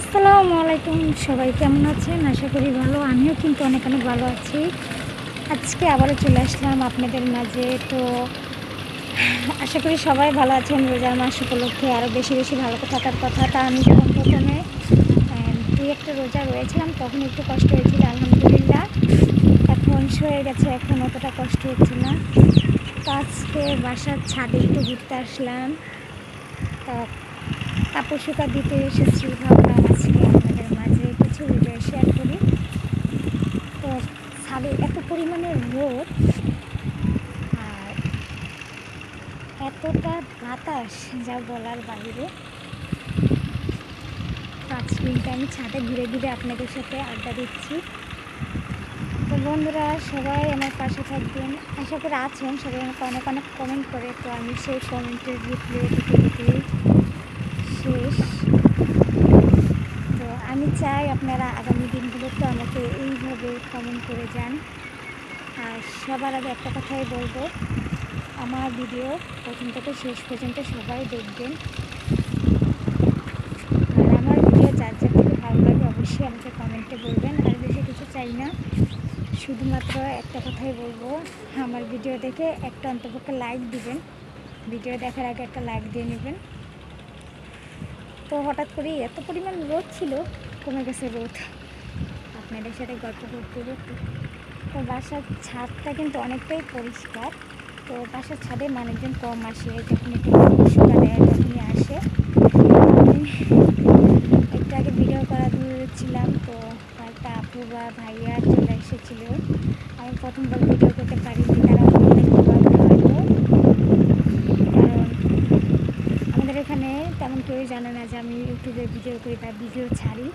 আসসালামু আলাইকুম, সবাই কেমন আছেন? আশা করি ভালো। আমিও কিন্তু অনেক অনেক ভালো আছি। আজকে আবারও চলে আসলাম আপনাদের মাঝে। তো আশা করি সবাই ভালো আছেন। রোজার মাস উপলক্ষে আরও বেশি বেশি ভালো থাকার কথা। তা আমি যখন প্রথমে দুই একটা রোজা রয়েছিলাম, তখন একটু কষ্ট হয়েছিল, আলহামদুলিল্লাহ। এখন সয়ে গেছে, এখন অতটা কষ্ট হচ্ছে না। তো আজকে বাসার ছাদে একটু ঘুরতে আসলাম। তা কাপড় দিতে এসেছি ভাবলাম আজকে আপনাদের মাঝে কিছু ভিডিও শেয়ার করি। তো ছাদে এত পরিমাণে রোদ, আর এতটা বাতাস, যা বলার বাইরে। পাঁচ মিনিট আমি ছাদে ঘুরে ঘুরে আপনাদের সাথে আড্ডা দিচ্ছি। তো বন্ধুরা, সবাই আমার পাশে থাকবেন। আশা করি আছেন, সবাই আমাকে অনেক অনেক কমেন্ট করে, তো আমি সেই কমেন্টের রিপ্লাই দিতে দিতে শেষ। তো আমি চাই আপনারা আগামী দিনগুলোতে আমাকে এইভাবে কমেন্ট করে যান। আর সবার আগে একটা কথাই বলব, আমার ভিডিও প্রথম থেকে শেষ পর্যন্ত সবাই দেখবেন। আর আমার ভিডিও যার যার থেকে ভালো লাগে অবশ্যই আমাকে কমেন্টে বলবেন। আর বেশি কিছু চাই না, শুধুমাত্র একটা কথাই বলব, আমার ভিডিও দেখে একটা অন্তপক্ষে লাইক দিবেন। ভিডিও দেখার আগে একটা লাইক দিয়ে নেবেন। তো হঠাৎ করেই এত পরিমাণ রোদ ছিল, কমে গেছে রোদ। আপনাদের সাথে গল্প করতে করতে। তো বাসার ছাদটা কিন্তু অনেকটাই পরিষ্কার। তো বাসার ছাদে মানুষজন কম আসে, যখন একটু শুকা দেয় তখনই আসে। একটু আগে ভিডিও করা ছিলাম, তো কয়েকটা আপু বা ভাইয়া চলে এসেছিল। আমি প্রথমবার ভিডিও করতে পারিনি, তারা অনেক হয়তো কারণ আমাদের এখানে তেমন কেউই জানে না যে আমি ইউটিউবে ভিডিও করি বা ভিডিও ছাড়ি।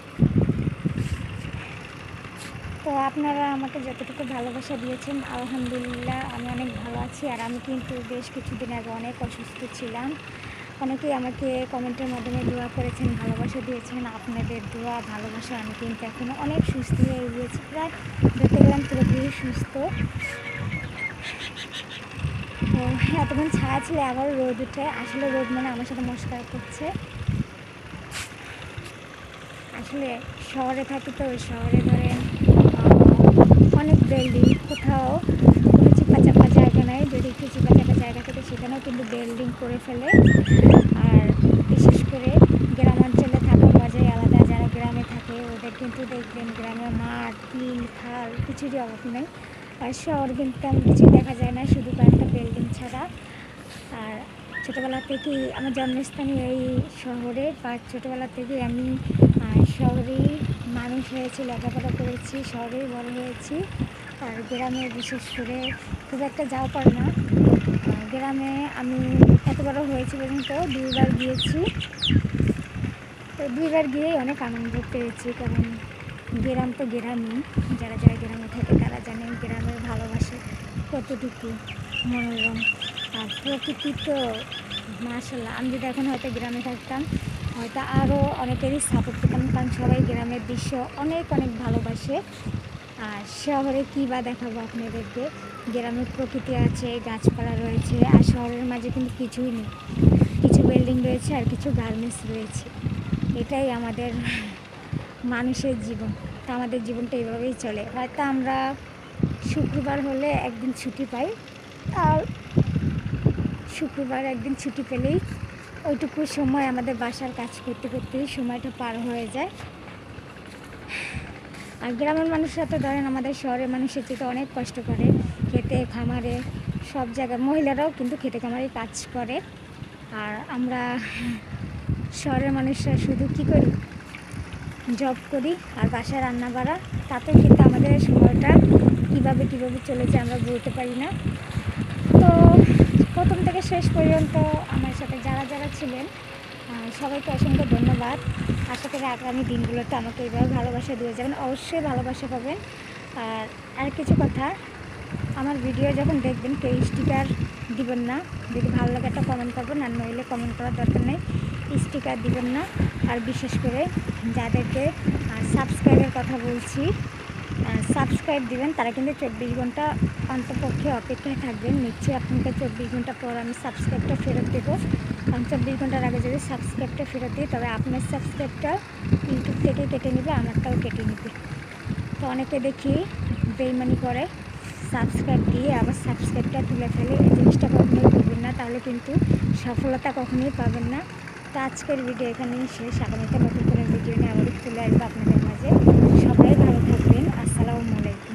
তো আপনারা আমাকে যতটুকু ভালোবাসা দিয়েছেন, আলহামদুলিল্লাহ আমি অনেক ভালো আছি। আর আমি কিন্তু বেশ কিছুদিন আগে অনেক অসুস্থ ছিলাম। অনেকেই আমাকে কমেন্টের মাধ্যমে দোয়া করেছেন, ভালোবাসা দিয়েছেন। আপনাদের দোয়া, ভালোবাসা আমি কিন্তু এখন অনেক সুস্থ হয়ে গিয়েছি। প্রায় দেখতে গেলাম পুরোপুরি সুস্থ। এতক্ষণ ছায়া ছিল আবার রোদ উঠে, আসলে রোদ মানে আমার সাথে মস্কার করছে। আসলে শহরে থাকি তো শহরে ধরেন অনেক বিল্ডিং কোথাও কোনো চিপা চাপা জায়গা নাই, যদি একটু চিপা চাপা জায়গা থাকে সেখানেও কিন্তু বিল্ডিং করে ফেলে। আর বিশেষ করে গ্রাম অঞ্চলে থাকার মজাই আলাদা, যারা গ্রামে থাকে ওদের কিন্তু দেখবেন গ্রামে মাঠ, বিল, খাল, কিছুরই অভাব নেই। আর শহর কিন্তু তেমন কিছুই দেখা যায় না, শুধু কয়েকটা বিল্ডিং ছাড়া। আর ছোটোবেলা থেকেই আমার জন্মস্থানীয় এই শহরে বা ছোটোবেলা থেকেই আমি শহরেই মানুষ হয়েছি, লেখাপড়া করেছি, শহরেই বড় হয়েছি। আর গ্রামে বিশেষ করে খুব একটা যাওয়া পড়ে না। গ্রামে আমি এত বড় হয়েছি পর্যন্ত, দুইবার গিয়েছি। তো দুইবার গিয়েই অনেক আনন্দ পেয়েছি, কারণ গ্রাম তো গ্রামই, যারা যারা গ্রামে থাকে তারা জানেন গ্রামের ভালোবাসে কতটুকু মনোরম? আর প্রকৃতি তো মার্শাল্লাহ আমি যদি এখন হয়তো গ্রামে থাকতাম, হয়তো আরও অনেকেরই সাপোর্ট পেতাম, কারণ সবাই গ্রামের দৃশ্য অনেক অনেক ভালোবাসে। আর শহরে কী বা দেখাবো আপনাদেরকে? গ্রামের প্রকৃতি আছে, গাছপালা রয়েছে, আর শহরের মাঝে কিন্তু কিছুই নেই। কিছু বিল্ডিং রয়েছে আর কিছু গার্মেন্টস রয়েছে। এটাই আমাদের মানুষের জীবন। তো আমাদের জীবনটা এইভাবেই চলে। হয়তো আমরা শুক্রবার হলে একদিন ছুটি পাই। আর শুক্রবার একদিন ছুটি পেলেই ওইটুকু সময় আমাদের বাসার কাজ করতে করতেই সময়টা পার হয়ে যায়। আর গ্রামের মানুষরা তো ধরেন আমাদের শহরের মানুষের থেকে অনেক কষ্ট করে, খেতে, খামারে, সব জায়গায় মহিলারাও কিন্তু খেতে খামারে কাজ করে। আর আমরা শহরের মানুষরা শুধু কী করি? জব করি আর বাসায় রান্না বাড়া তাতে কিন্তু আমাদের সময়টা কীভাবে কীভাবে চলেছে আমরা বলতে পারি না। তো প্রথম থেকে শেষ পর্যন্ত আমার সাথে যারা যারা ছিলেন সবাইকে অসংখ্য ধন্যবাদ। আশা করি আগামী দিনগুলোতে আমাকে এইভাবে ভালোবাসা দিয়ে যাবেন, অবশ্যই ভালোবাসা পাবেন। আর আর কিছু কথা, আমার ভিডিও যখন দেখবেন কেউ স্টিকার দিবেন না, যদি ভালো লাগে একটা কমেন্ট করবেন, আর নইলে কমেন্ট করার দরকার নেই, স্টিকার দিবেন না। আর বিশেষ করে যাদেরকে সাবস্ক্রাইবের কথা বলছি সাবস্ক্রাইব দিবেন, তারা কিন্তু চব্বিশ ঘণ্টা অন্তপক্ষে অপেক্ষায় থাকবেন। নিশ্চয়ই আপনাকে চব্বিশ ঘণ্টা পর আমি সাবস্ক্রাইবটা ফেরত দেবো। কারণ চব্বিশ ঘণ্টার আগে যদি সাবস্ক্রাইবটা ফেরত দিই, তবে আপনার সাবস্ক্রাইবটা ইউটিউব থেকে কেটে নেবে, আমারটাও কেটে নেবে। তো অনেকে দেখি বেইমানি করে, সাবস্ক্রাইব দিয়ে আবার সাবস্ক্রাইবটা তুলে ফেলে। এই জিনিসটা কখনোই করবেন না, তাহলে কিন্তু সফলতা কখনোই পাবেন না। তো আজকের ভিডিও এখানেই শেষ। আগামীতে নতুন করে ভিডিও নিয়ে আবার চলে আসব আপনাদের মাঝে। সবাই ভালো থাকবেন। আসসালামু আলাইকুম।